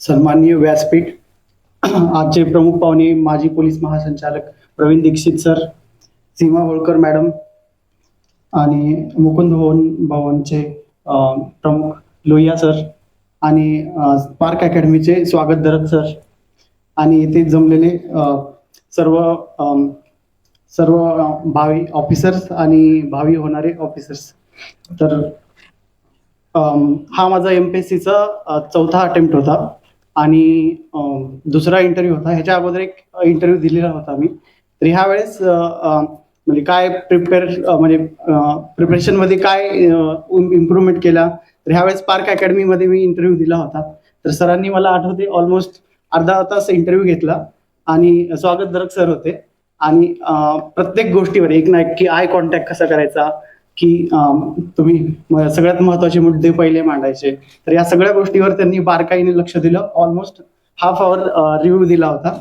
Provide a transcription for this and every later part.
सन्माननीय व्यासपीठ. आजचे प्रमुख पाहुणे माजी पोलीस महासंचालक प्रवीण दीक्षित सर सीमा होळकर मॅडम आणि मुकुंद भवन भवनचे प्रमुख लोहिया सर आणि पार्क अकॅडमीचे स्वागत दरत सर आणि इथे जमलेले सर्व सर्व भावी ऑफिसर्स आणि भावी होणारे ऑफिसर्स. तर हा माझा एम पी एस सीचा चौथा अटेम्प्ट होता. आणि दुसरा इंटरव्ह्यू होता. ह्याच्या अगोदर एक इंटरव्ह्यू दिलेला होता मी. तर ह्या वेळेस म्हणजे काय प्रिपेअर म्हणजे प्रिपरेशनमध्ये काय इम्प्रूव्हमेंट केला? तर ह्यावेळेस पार्क अकॅडमीमध्ये मी इंटरव्ह्यू दिला होता. तर सरांनी मला आठवते ऑलमोस्ट अर्धा तास इंटरव्ह्यू घेतला आणि स्वागतदारक सर होते. आणि प्रत्येक गोष्टीवर एक ना एक की आय कॉन्टॅक्ट कसा करायचा? की तुम्ही सगळ्यात महत्त्वाचे मुद्दे पहिले मांडायचे. तर या सगळ्या गोष्टीवर त्यांनी बारकाईने लक्ष दिलं. ऑलमोस्ट हाफ आवर रिव्ह्यू दिला होता.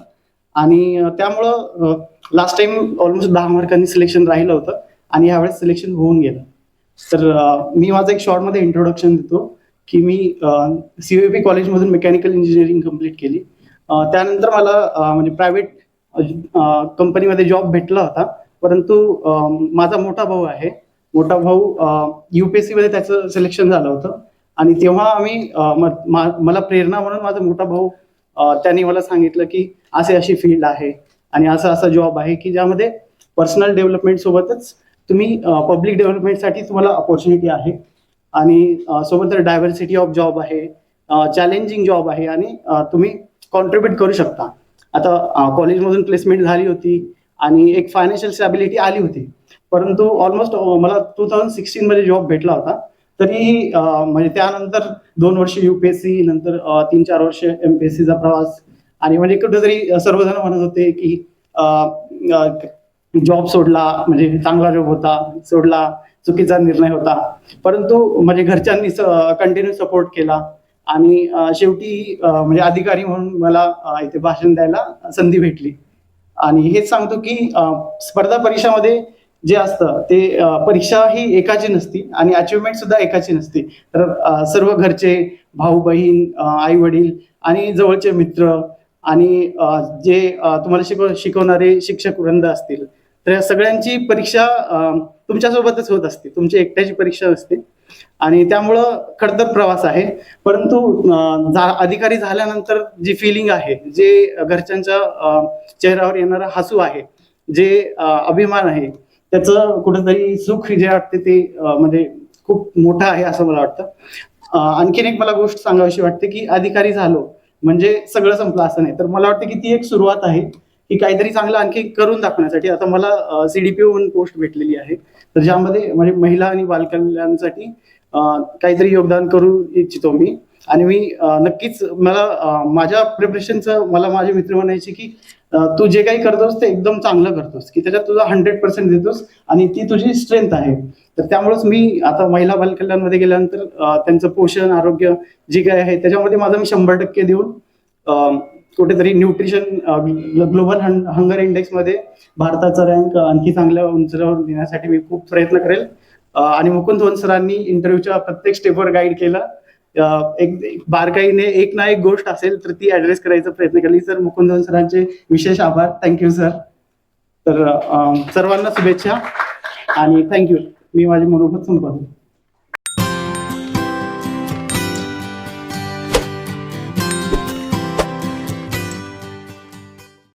आणि त्यामुळं लास्ट टाइम ऑलमोस्ट दहा मार्कांनी सिलेक्शन राहिलं होतं. आणि यावेळेस सिलेक्शन होऊन गेलं. तर मी माझं एक शॉर्टमध्ये इंट्रोडक्शन देतो की मी सीओपी कॉलेजमधून मेकॅनिकल इंजिनिअरिंग कंप्लीट केली. त्यानंतर मला म्हणजे प्रायव्हेट कंपनीमध्ये जॉब भेटला होता. परंतु माझा मोठा भाऊ आहे. मोठा भाऊ युपीएससी मध्ये त्याचं सिलेक्शन झालं होतं. आणि तेव्हा आम्ही मला प्रेरणा म्हणून माझा मोठा भाऊ त्यांनी मला सांगितलं की असे अशी फील्ड आहे आणि असा असा जॉब आहे की ज्यामध्ये पर्सनल डेव्हलपमेंट सोबतच तुम्ही पब्लिक डेव्हलपमेंटसाठी तुम्हाला ऑपॉर्च्युनिटी आहे. आणि सोबत डायव्हर्सिटी ऑफ जॉब आहे चॅलेंजिंग जॉब आहे आणि तुम्ही कॉन्ट्रीब्युट करू शकता. आता कॉलेजमधून प्लेसमेंट झाली होती आणि एक फायनान्शियल स्टॅबिलिटी आली होती. परंतु ऑलमोस्ट मला टू थाउजंड सिक्स्टीन मध्ये जॉब भेटला होता. तरी म्हणजे त्यानंतर दोन वर्ष युपीएससी नंतर तीन चार वर्ष एमपीएससीचा प्रवास. आणि म्हणजे कुठेतरी सर्वजण म्हणत होते की जॉब सोडला म्हणजे चांगला जॉब होता सोडला चुकीचा निर्णय होता. परंतु म्हणजे घरच्यांनी कंटिन्यू सपोर्ट केला. आणि शेवटी म्हणजे अधिकारी म्हणून मला इथे भाषण द्यायला संधी भेटली. आणि हेच सांगतो की स्पर्धा परीक्षामध्ये जे असतं ते परीक्षा ही एकाची नसती आणि अचिव्हमेंट सुद्धा एकाची नसती. तर सर्व घरचे भाऊ बहीण आई वडील आणि जवळचे मित्र आणि जे तुम्हाला शिकव शिकवणारे शिक्षक वृंद असतील तर या सगळ्यांची परीक्षा तुमच्यासोबतच होत असते. तुमची एकट्याची परीक्षा असते आणि त्यामुळं खडतर प्रवास आहे. परंतु जा- अधिकारी झाल्यानंतर जी फिलिंग आहे जे घरच्यांच्या चेहऱ्यावर येणारा हसू आहे जे अभिमान आहे त्याचं कुठेतरी सुख जे वाटते ते म्हणजे खूप मोठं आहे असं मला वाटतं. आणखीन एक मला गोष्ट सांगावीशी वाटते की अधिकारी झालो म्हणजे सगळं संपलं असं नाही. तर मला वाटतं की ती एक सुरुवात आहे की काहीतरी चांगलं आणखी करून दाखवण्यासाठी. आता मला सीडीपीओ म्हणून पोस्ट भेटलेली आहे. तर ज्यामध्ये म्हणजे महिला आणि बालकल्याणसाठी काहीतरी योगदान करू इच्छितो मी. आणि मी नक्कीच मला माझ्या प्रिपरेशनचं मला माझे मित्र म्हणायचे की तू जे काही करतोस ते एकदम चांगलं करतोस की त्याच्यात तुझा हंड्रेड पर्सेंट देतोस आणि ती तुझी स्ट्रेंथ आहे. तर त्यामुळेच मी आता महिला बालकल्याणमध्ये गेल्यानंतर त्यांचं पोषण आरोग्य जे काही आहे त्याच्यामध्ये माझं मी शंभर टक्के देऊन कुठेतरी न्यूट्रिशन ग्लोबल हंगर इंडेक्समध्ये भारताचा रँक आणखी चांगल्या उंचावर नेण्यासाठी मी खूप प्रयत्न करेल. आणि मुकुंद वन सरांनी इंटरव्ह्यूच्या प्रत्येक स्टेपवर गाईड केलं. एक बारकाईने एक ना एक गोष्ट असेल तर ती ऍड्रेस करायचा प्रयत्न केली. सर मुकुंद सरांचे विशेष आभार. थँक्यू सर तर सर्वांना शुभेच्छा. आणि थँक्यू मी माझे मनोगत संपवतो.